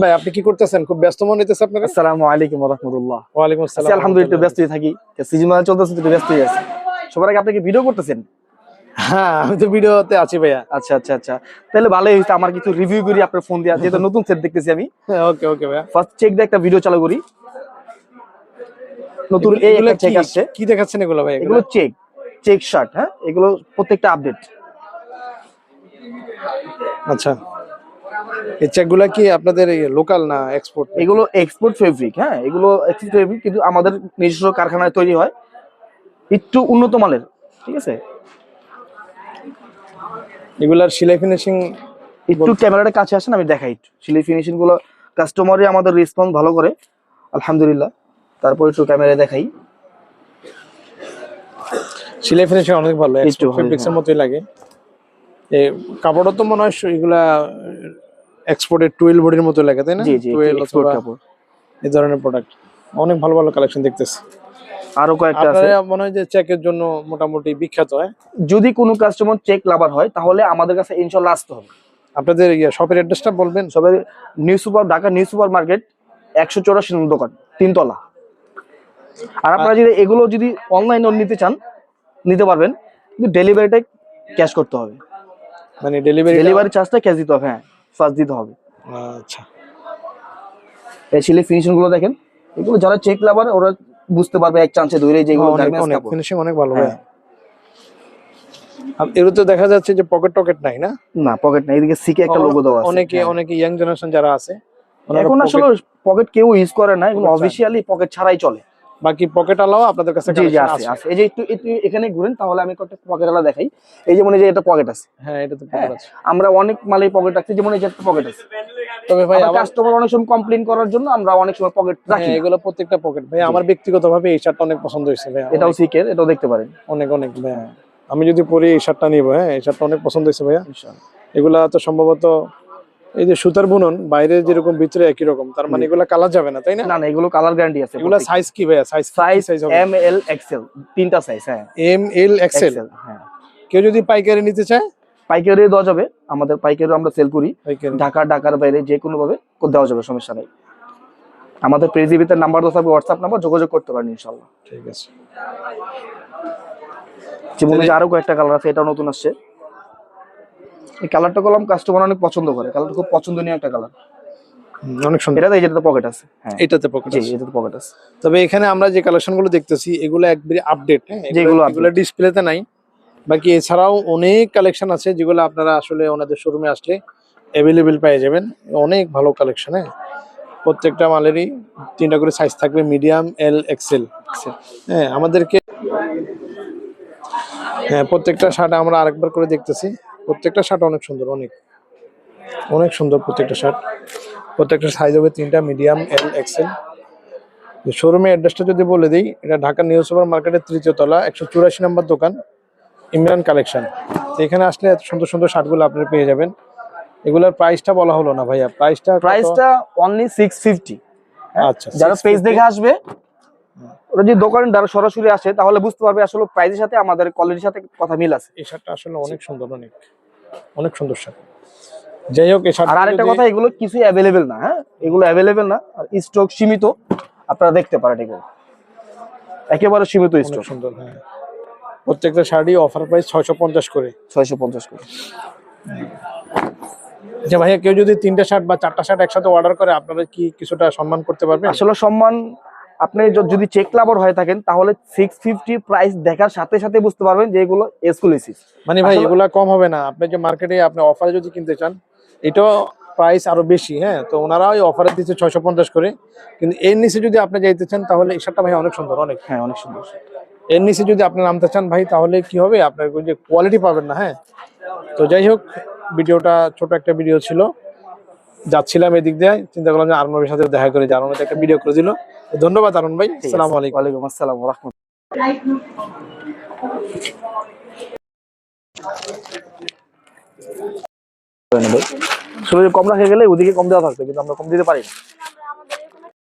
ভাই আপনি কি করতেছেন? খুব ব্যস্ত মনে হইতেছে আপনার? আসসালামু আলাইকুম রহমতুল্লাহ। ওয়ালাইকুম আসসালাম আলহামদুলিল্লাহ একটু ব্যস্তই থাকি। সিজন চলতেছে একটু ব্যস্তই আছি। সবার আগে আপনি কি ভিডিও করতেছেন? হ্যাঁ আমি তো ভিডিওতে আছি ভাইয়া। আচ্ছা আচ্ছা আচ্ছা। তাহলে ভালোই হয়েছে আমার কিছু রিভিউ করি আপনার ফোন দিয়া যেহেতু নতুন সেট দেখতেছি আমি। ওকে ওকে ভাইয়া। ফার্স্ট চেক দিয়ে একটা ভিডিও চালু করি। নতুন এই এগুলো একটা চেক আসছে। কি দেখাচ্ছেন এগুলো ভাই এগুলো? চেক চেক শার্ট হ্যাঁ? এগুলো প্রত্যেকটা আপডেট আচ্ছা। এই চেকগুলা কি আপনাদের লোকাল না এক্সপোর্ট এগুলো এক্সপোর্ট ফেব্রিক হ্যাঁ এগুলো এক্সপোর্ট ফেব্রিক কিন্তু আমাদের নিজস্ব কারখানায় তৈরি হয়। একটু উন্নত মানের ঠিক আছে? এগুলার সেলাই ফিনিশিং একটু ক্যামেরাটা কাছে আসেন আমি দেখাই একটু। সিলাই ফিনিশিংগুলো কাস্টমারই আমাদের রেসপন্স ভালো করে আলহামদুলিল্লাহ। তারপর একটু ক্যামেরা দেখাই। সেলাই ফিনিশিং অনেক ভালো ফেব্রিক্সের হ্যাঁ। মতোই লাগে। এই কাপড়ও তো মনে হয় এগুলা এক্সপোর্টের টুয়েল বডির মতো লাগে তাই না? জি জি টুয়েল কাপড়। এই ধরনের প্রোডাক্ট অনেক ভালো ভালো কালেকশন দেখতেছি। আরও কয়েকটা আছে। মনে হয় যে চেকের জন্য মোটামুটি বিখ্যাত হয়? যদি কোনো কাস্টমার চেক লাভার হয় তাহলে আমাদের কাছে ইনশাল্লাহ আসতে হবে। আপনাদের ইয়ে শপের অ্যাড্রেসটা বলবেন? সবাই new super Dhaka new super market একশো চৌরাশি দোকান তিনতলা। আর আপনারা যদি এগুলো যদি অনলাইনে নিতে চান নিতে পারবেন। কিন্তু ডেলিভারিটা ক্যাশ করতে হবে। মানে ডেলিভারি ডেলিভারি চার্জটা ক্যাশ দিতে হবে হ্যাঁ। ফার্স্ট দিতে হবে। আচ্ছা। এই ছেলে ফিনিশিংগুলো দেখেন এগুলো যারা চেক লাভার ওরা বুঝতে পারবে এক চান্সে ধরে যে এগুলো ফিনিশিং অনেক ভালো হ্যাঁ। ভাই এর তো দেখা যাচ্ছে যে পকেট টকেট নাই না? না পকেট না এদিকে সিকে একটা লোগো দেওয়া আছে। অনেকে হ্যাঁ। অনেকে ইয়াং জেনারেশন যারা আছে এখন আসলে পকেট কেউ ইউজ করে না Pocket অফিসিয়ালি পকেট ছাড়াই চলে। বাকি পকেট আলাও আপনাদের কাছে জি আছে আছে। এই যে একটু একটু এখানে ঘুরেন তাহলে আমি কয়েকটা পকেট আলা দেখাই। এই যেমন এই যে এটা পকেট আছে। হ্যাঁ এটা তো হ্যাঁ পকেট আছে। আমরা অনেক মালে পকেট রাখছি যেমন এই যে একটা পকেট আছে। তবে ভাই কাস্টমার অনেক সময় কমপ্লেন করার জন্য আমরা অনেক সময় পকেট রাখি হ্যাঁ, না। এগুলো প্রত্যেকটা পকেট ভাই আমার ব্যক্তিগতভাবে এই শার্টটা অনেক পছন্দ হয়েছে ভাই। এটাও এটাও সিকের এটাও দেখতে পারেন। অনেক অনেক ভাই। আমি যদি পরি এই শার্টটা নিব হ্যাঁ এই শার্টটা অনেক পছন্দ হয়েছে ভাইয়া। এগুলা তো সম্ভবত এই যে সুতার বুনন বাইরে যেরকম ভিতরে একই রকম তার মানে এগুলা কালার যাবে না তাই না? না এগুলো কালার গ্যারান্টি আছে এগুলা সাইজ কি ভাইয়া? সাইজ সাইজ সাইজ হবে? এম এল এক্সেল তিনটা সাইজ হ্যাঁ। এম এল এক্সেল হ্যাঁ। কেউ যদি পাইকারি নিতে চায়? পাইকারি দেওয়া যাবে আমাদের পাইকারি আমরা সেল করি। ঢাকা ঢাকার বাইরে যে কোনো ভাবে দেওয়া যাবে সমস্যা নেই। আমাদের প্রেসিবিতে নাম্বার দেওয়া থাকবে হোয়াটসঅ্যাপ নাম্বার যোগাযোগ করতে পারেন ইনশাল্লাহ ঠিক আছে। যে আরও কয়েকটা কালার আছে এটা নতুন আসছে। এই কালারটা করলাম কাস্টমার অনেক পছন্দ করে। কালারটা খুব পছন্দনীয় একটা কালার অনেক সুন্দর। এটাতে এই পকেট আছে। হ্যাঁ। এটাতে পকেট জি এটাতে পকেট আছে। তবে এখানে আমরা যে কালেকশনগুলো দেখতেছি এগুলো একবারে আপডেট হ্যাঁ? যেগুলো যেগুলো update। এগুলো ডিসপ্লেতে নাই। বাকি এছাড়াও অনেক কালেকশন আছে যেগুলো আপনারা আসলে ওনাদের শোরুমে আসলে অ্যাভেলেবেল পেয়ে যাবেন। অনেক ভালো কালেকশন হ্যাঁ? প্রত্যেকটা মালেরই তিনটা করে সাইজ থাকবে মিডিয়াম এল এক্সেল হ্যাঁ আমাদেরকে হ্যাঁ প্রত্যেকটা শার্ট আমরা আরেকবার করে দেখতেছি। প্রত্যেকটা শার্ট অনেক সুন্দর অনেক অনেক সুন্দর প্রত্যেকটা শার্ট প্রত্যেকটা সাইজ হবে তিনটা মিডিয়াম এল এক্সেল শোরুমের অ্যাড্রেসটা যদি বলে দিই এটা ঢাকা নিউ সুপার মার্কেটের তৃতীয় তলা একশো চুরাশি নম্বর দোকান ইমরান কালেকশন। এখানে আসলে এত সুন্দর সুন্দর শার্টগুলো আপনারা পেয়ে যাবেন। এগুলোর প্রাইসটা বলা হলো না ভাইয়া। প্রাইসটা প্রাইসটা অনলি সিক্স ফিফটি আচ্ছা যারা 650 পেজ দেখে আসবে ওরা যদি দোকানে যারা সরাসরি আসে তাহলে বুঝতে পারবে আসলে প্রাইসের সাথে আমাদের কোয়ালিটির সাথে কথা মিল আছে। এই শার্টটা আসলে অনেক সুন্দর অনেক। অনেক সুন্দর শার্ট যাই হোক আর আরেকটা কথা এগুলো কিছু অ্যাভেলেবেল না হ্যাঁ? এগুলো অ্যাভেলেবেল না আর স্টক সীমিত আপনারা দেখতে পারেন এগুলো। একেবারে সীমিত স্টক সুন্দর হ্যাঁ। প্রত্যেকটা শাড়ি অফার প্রাইস ছয়শো পঞ্চাশ করে। ছয়শো পঞ্চাশ করে। যে ভাইয়া কেউ যদি তিনটা শার্ট বা চারটা শার্ট একসাথে অর্ডার করে আপনারা কি কিছুটা সম্মান করতে পারবেন? আসলে সম্মান আপনি যদি চেক লাভার হয়ে থাকেন তাহলে সিক্স ফিফটি প্রাইস দেখার সাথে সাথে বুঝতে পারবেন যে এগুলো এক্সক্লুসিভ মানে ভাই এগুলো কম হবে না। আপনি যে মার্কেটে আপনি অফারে যদি কিনতে চান এটাও প্রাইস আরও বেশি হ্যাঁ? তো ওনারা ওই অফারে দিচ্ছে ছয়শো পঞ্চাশ করে। কিন্তু এর নিচে যদি আপনি যাইতে চান তাহলে এই শার্টটা ভাই অনেক সুন্দর অনেক। হ্যাঁ অনেক সুন্দর এর নিচে যদি আপনি নামতে চান ভাই তাহলে কি হবে? আপনার যে কোয়ালিটি পাবেন না হ্যাঁ? তো যাই হোক ভিডিওটা ছোট একটা ভিডিও ছিল। যাচ্ছিলাম এদিক দিয়ে চিন্তা করলাম যে আরুন ভাইয়ের সাথে দেখা করে আরুন একটা ভিডিও করে দিল। ধন্যবাদ আরুন ভাই আসসালামু আলাইকুম। ওয়ালাইকুম আসসালাম রহমত কম রাখে গেলে ওদিকে কম দেওয়া থাকবে কিন্তু আমরা কম দিতে পারি না।